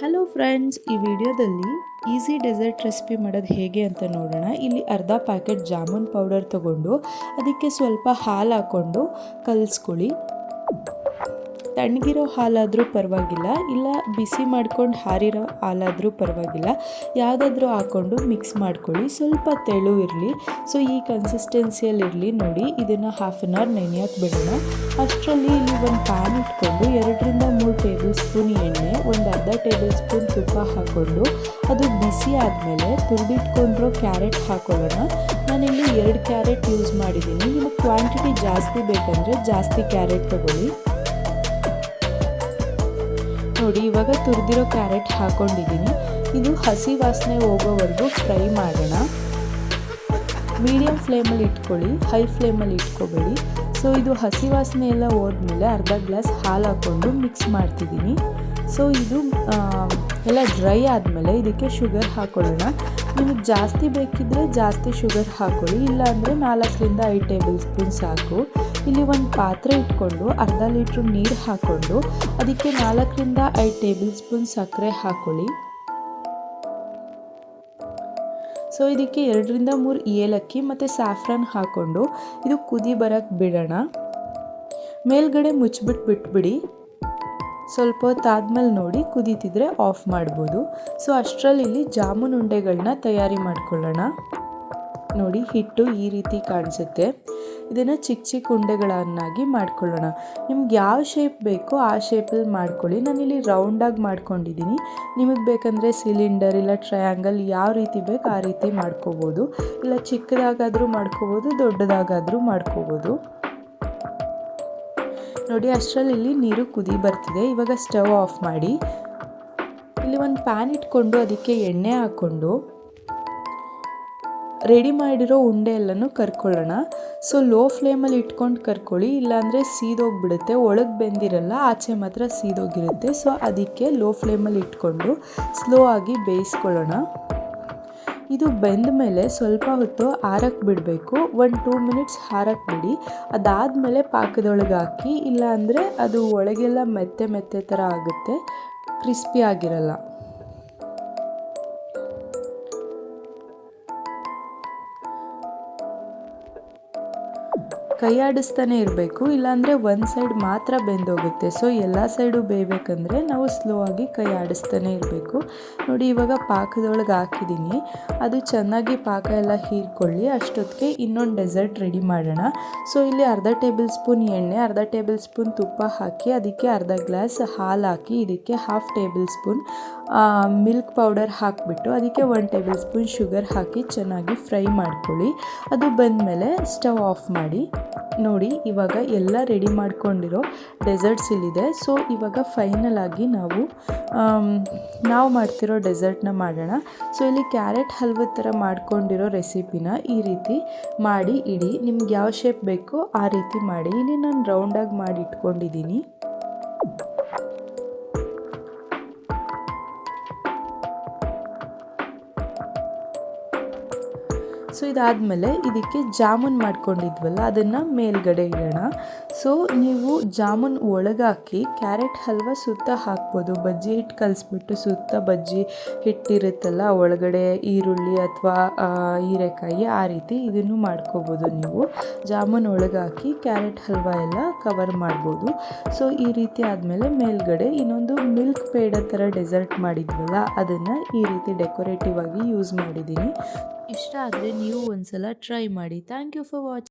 Hello friends ಈ ವಿಡಿಯೋದಲ್ಲಿ easy dessert recipe ಮಾಡೋದು ಹೇಗೆ ಅಂತ ನೋಡೋಣ. ಇಲ್ಲಿ ಅರ್ಧ ಪ್ಯಾಕೆಟ್ ಜಾಮೂನ್ ಪೌಡರ್ ತಗೊಂಡು, ಅದಕ್ಕೆ ಸ್ವಲ್ಪ ಹಾಲು ಹಾಕ್ಕೊಂಡು ಕಲಿಸ್ಕೊಳ್ಳಿ. ತಣ್ಣಗಿರೋ ಹಾಲಾದರೂ ಪರವಾಗಿಲ್ಲ, ಇಲ್ಲ ಬಿಸಿ ಮಾಡ್ಕೊಂಡು ಹಾರಿರೋ ಹಾಲಾದರೂ ಪರವಾಗಿಲ್ಲ. ಯಾವುದಾದ್ರೂ ಹಾಕ್ಕೊಂಡು ಮಿಕ್ಸ್ ಮಾಡ್ಕೊಳ್ಳಿ. ಸ್ವಲ್ಪ ತೆಳು ಇರಲಿ. ಸೊ ಈ ಕನ್ಸಿಸ್ಟೆನ್ಸಿಯಲ್ಲಿ ಇರಲಿ ನೋಡಿ. ಇದನ್ನು ಹಾಫ್ ಆನ್ ಅವರ್ ನೆನೆಯೋಕೆ ಬಿಡೋಣ. ಅಷ್ಟರಲ್ಲಿ ಇಲ್ಲಿ ಒಂದು ಪ್ಯಾನ್ ಇಟ್ಕೊಂಡು ಎರಡರಿಂದ ಮೂರು ಟೇಬಲ್ ಸ್ಪೂನ್ ಎಣ್ಣೆ, ಒಂದು ಅರ್ಧ ಟೇಬಲ್ ಸ್ಪೂನ್ ತುಪ್ಪ ಹಾಕ್ಕೊಂಡು ಅದು ಬಿಸಿ ಆದಮೇಲೆ ತುರಿದಿಟ್ಕೊಂಡಿರೋ ಕ್ಯಾರೆಟ್ ಹಾಕೊಳ್ಳೋಣ. ನಾನಿಲ್ಲಿ ಎರಡು ಕ್ಯಾರೆಟ್ ಯೂಸ್ ಮಾಡಿದ್ದೀನಿ. ನಿಮಗೆ ಕ್ವಾಂಟಿಟಿ ಜಾಸ್ತಿ ಬೇಕಂದರೆ ಜಾಸ್ತಿ ಕ್ಯಾರೆಟ್ ತಗೊಳ್ಳಿ. ನೋಡಿ, ಇವಾಗ ತುರಿದಿರೋ ಕ್ಯಾರೆಟ್ ಹಾಕೊಂಡಿದ್ದೀನಿ. ಇದು ಹಸಿ ವಾಸನೆ ಹೋಗೋವರೆಗೂ ಫ್ರೈ ಮಾಡೋಣ. ಮೀಡಿಯಮ್ ಫ್ಲೇಮಲ್ಲಿ ಇಟ್ಕೊಳ್ಳಿ, ಹೈ ಫ್ಲೇಮಲ್ಲಿ ಇಟ್ಕೋಬೇಡಿ. ಸೊ ಇದು ಹಸಿ ವಾಸನೆ ಎಲ್ಲ ಹೋದ್ಮೇಲೆ ಅರ್ಧ ಗ್ಲಾಸ್ ಹಾಲು ಹಾಕ್ಕೊಂಡು ಮಿಕ್ಸ್ ಮಾಡ್ತಿದ್ದೀನಿ. ಸೊ ಇದು ಎಲ್ಲ ಡ್ರೈ ಆದಮೇಲೆ ಇದಕ್ಕೆ ಶುಗರ್ ಹಾಕೊಳ್ಳೋಣ. ನಿಮಗೆ ಜಾಸ್ತಿ ಬೇಕಿದ್ದರೆ ಜಾಸ್ತಿ ಶುಗರ್ ಹಾಕೊಳ್ಳಿ. ಇಲ್ಲಾಂದರೆ ನಾಲ್ಕರಿಂದ ಐದು ಟೇಬಲ್ ಸ್ಪೂನ್ ಸಾಕು. ಇಲ್ಲಿ ಒಂದು ಪಾತ್ರೆ ಇಟ್ಕೊಂಡು ಅರ್ಧ ಲೀಟ್ರ್ ನೀರು ಹಾಕ್ಕೊಂಡು ಅದಕ್ಕೆ ನಾಲ್ಕರಿಂದ ಐದು ಟೇಬಲ್ ಸ್ಪೂನ್ ಸಕ್ಕರೆ ಹಾಕ್ಕೊಳ್ಳಿ ಸೊ ಇದಕ್ಕೆ ಎರಡರಿಂದ ಮೂರು ಏಲಕ್ಕಿ ಮತ್ತು ಸ್ಯಾಫ್ರನ್ ಹಾಕ್ಕೊಂಡು ಇದು ಕುದಿ ಬರೋಕ್ಕೆ ಬಿಡೋಣ. ಮೇಲ್ಗಡೆ ಮುಚ್ಚಿಬಿಟ್ಟು ಬಿಟ್ಬಿಡಿ. ಸ್ವಲ್ಪ ಹೊತ್ತಾದ್ಮೇಲೆ ನೋಡಿ ಕುದೀತಿದ್ರೆ ಆಫ್ ಮಾಡ್ಬೋದು. ಸೊ, ಅಷ್ಟರಲ್ಲಿ ಇಲ್ಲಿ ಜಾಮೂನ್ ಉಂಡೆಗಳನ್ನ ತಯಾರಿ ಮಾಡ್ಕೊಳ್ಳೋಣ. ನೋಡಿ, ಹಿಟ್ಟು ಈ ರೀತಿ ಕಾಣಿಸುತ್ತೆ. ಇದನ್ನು ಚಿಕ್ಕ ಚಿಕ್ಕ ಉಂಡೆಗಳನ್ನಾಗಿ ಮಾಡ್ಕೊಳ್ಳೋಣ. ನಿಮ್ಗೆ ಯಾವ ಶೇಪ್ ಬೇಕೋ ಆ ಶೇಪಲ್ಲಿ ಮಾಡ್ಕೊಳ್ಳಿ. ನಾನಿಲ್ಲಿ ರೌಂಡಾಗಿ ಮಾಡ್ಕೊಂಡಿದ್ದೀನಿ ನಿಮಗೆ ಬೇಕಂದರೆ ಸಿಲಿಂಡರ್ ಇಲ್ಲ ಟ್ರಯಾಂಗಲ್ ಯಾವ ರೀತಿ ಬೇಕು ಆ ರೀತಿ ಮಾಡ್ಕೋಬೋದು. ಇಲ್ಲ ಚಿಕ್ಕದಾಗಾದರೂ ಮಾಡ್ಕೋಬೋದು, ದೊಡ್ಡದಾಗಾದರೂ ಮಾಡ್ಕೋಬೋದು. ನೋಡಿ, ಅಷ್ಟರಲ್ಲಿ ಇಲ್ಲಿ ನೀರು ಕುದಿ ಬರ್ತಿದೆ. ಇವಾಗ ಸ್ಟವ್ ಆಫ್ ಮಾಡಿ. ಇಲ್ಲಿ ಒಂದು ಪ್ಯಾನ್ ಇಟ್ಕೊಂಡು ಅದಕ್ಕೆ ಎಣ್ಣೆ ಹಾಕ್ಕೊಂಡು ರೆಡಿ ಮಾಡಿರೋ ಉಂಡೆ ಎಲ್ಲನೂ ಕರ್ಕೊಳ್ಳೋಣ. ಸೊ, ಲೋ ಫ್ಲೇಮಲ್ಲಿ ಇಟ್ಕೊಂಡು ಕರ್ಕೊಳ್ಳಿ. ಇಲ್ಲಾಂದರೆ ಸೀದೋಗಿಬಿಡುತ್ತೆ. ಒಳಗೆ ಬೆಂದಿರಲ್ಲ, ಆಚೆ ಮಾತ್ರ ಸೀದೋಗಿರುತ್ತೆ. ಸೊ, ಅದಕ್ಕೆ ಲೋ ಫ್ಲೇಮಲ್ಲಿ ಇಟ್ಕೊಂಡು ಸ್ಲೋ ಆಗಿ ಬೇಯಿಸ್ಕೊಳ್ಳೋಣ. ಇದು ಬೆಂದ ಮೇಲೆ ಸ್ವಲ್ಪ ಹೊತ್ತು ಆರಕ್ಕೆ ಬಿಡಬೇಕು. ಒಂದು ಟೂ ಮಿನಿಟ್ಸ್ ಹಾರಕ್ಕೆ ಬಿಡಿ. ಅದಾದಮೇಲೆ ಪಾಕದೊಳಗೆ ಹಾಕಿ, ಇಲ್ಲಾಂದರೆ ಅದು ಒಳಗೆಲ್ಲ ಮೆತ್ತೆ ಮೆತ್ತೆ ಥರ ಆಗುತ್ತೆ. ಕ್ರಿಸ್ಪಿ ಆಗಿರಲ್ಲ. ಕೈ ಆಡಿಸ್ತಾನೆ ಇರಬೇಕು, ಇಲ್ಲಾಂದರೆ ಒಂದು ಸೈಡ್ ಮಾತ್ರ ಬೆಂದೋಗುತ್ತೆ. ಸೊ ಎಲ್ಲ ಸೈಡು ಬೇಯಬೇಕಂದ್ರೆ ನಾವು ಸ್ಲೋ ಆಗಿ ಕೈ ಆಡಿಸ್ತಾನೆ ಇರಬೇಕು. ನೋಡಿ, ಇವಾಗ ಪಾಕದೊಳಗೆ ಹಾಕಿದ್ದೀನಿ ಅದು ಚೆನ್ನಾಗಿ ಪಾಕ ಎಲ್ಲ ಹೀರ್ಕೊಳ್ಳಿ. ಅಷ್ಟೊತ್ತಿಗೆ ಇನ್ನೊಂದು ಡೆಸರ್ಟ್ ರೆಡಿ ಮಾಡೋಣ. ಸೊ ಇಲ್ಲಿ ಅರ್ಧ ಟೇಬಲ್ ಸ್ಪೂನ್ ಎಣ್ಣೆ, ಅರ್ಧ ಟೇಬಲ್ ಸ್ಪೂನ್ ತುಪ್ಪ ಹಾಕಿ, ಅದಕ್ಕೆ ಅರ್ಧ ಗ್ಲಾಸ್ ಹಾಲು ಹಾಕಿ, ಇದಕ್ಕೆ half tablespoon milk powder ಹಾಕಿಬಿಟ್ಟು, ಅದಕ್ಕೆ ಒನ್ ಟೇಬಲ್ ಸ್ಪೂನ್ ಶುಗರ್ ಹಾಕಿ ಚೆನ್ನಾಗಿ ಫ್ರೈ ಮಾಡ್ಕೊಳ್ಳಿ. ಅದು ಬಂದಮೇಲೆ ಸ್ಟವ್ ಆಫ್ ಮಾಡಿ. ನೋಡಿ, ಇವಾಗ ಎಲ್ಲ ರೆಡಿ ಮಾಡ್ಕೊಂಡಿರೋ ಡೆಸರ್ಟ್ಸ್ ಇಲ್ಲಿದೆ. ಸೊ ಇವಾಗ ಫೈನಲ್ ಆಗಿ ನಾವು ನಾವು ಮಾಡ್ತಿರೋ ಡೆಸರ್ಟ್ನ ಮಾಡೋಣ. ಸೊ ಇಲ್ಲಿ ಕ್ಯಾರೆಟ್ ಹಲ್ವ ಥರ ಮಾಡ್ಕೊಂಡಿರೋ ರೆಸಿಪಿನ ಈ ರೀತಿ ಮಾಡಿ ಇಡಿ. ನಿಮ್ಗೆ ಯಾವ ಶೇಪ್ ಬೇಕೋ ಆ ರೀತಿ ಮಾಡಿ. ಇಲ್ಲಿ ನಾನು ರೌಂಡಾಗಿ ಮಾಡಿ ಇಟ್ಕೊಂಡಿದ್ದೀನಿ. ಸೊ ಇದಾದಮೇಲೆ ಇದಕ್ಕೆ ಜಾಮೂನ್ ಮಾಡ್ಕೊಂಡಿದ್ವಲ್ಲ, ಅದನ್ನು ಮೇಲ್ಗಡೆ ಇಡೋಣ. ಸೊ ನೀವು ಜಾಮೂನ್ ಒಳಗಾಕಿ ಕ್ಯಾರೆಟ್ ಹಲ್ವ ಸುತ್ತ ಹಾಕ್ಬೋದು. ಬಜ್ಜಿ ಹಿಟ್ಟು ಕಲಿಸ್ಬಿಟ್ಟು ಸುತ್ತ ಬಜ್ಜಿ ಹಿಟ್ಟಿರುತ್ತಲ್ಲ, ಒಳಗಡೆ ಈರುಳ್ಳಿ ಅಥವಾ ಹೀರೆಕಾಯಿ, ಆ ರೀತಿ ಇದನ್ನು ಮಾಡ್ಕೋಬೋದು ನೀವು. ಜಾಮೂನ್ ಒಳಗಾಕಿ ಕ್ಯಾರೆಟ್ ಹಲ್ವ ಎಲ್ಲ ಕವರ್ ಮಾಡ್ಬೋದು. ಸೊ ಈ ರೀತಿ ಆದಮೇಲೆ ಮೇಲ್ಗಡೆ ಇನ್ನೊಂದು ಮಿಲ್ಕ್ ಪೇಡ ಥರ ಡೆಸರ್ಟ್ ಮಾಡಿದ್ವಲ್ಲ, ಅದನ್ನು ಈ ರೀತಿ ಡೆಕೋರೇಟಿವ್ ಆಗಿ ಯೂಸ್ ಮಾಡಿದ್ದೀನಿ. ಇಷ್ಟ ಆದರೆ ನೀವು ಒಂದ್ಸಲ ಟ್ರೈ ಮಾಡಿ. Thank you for watching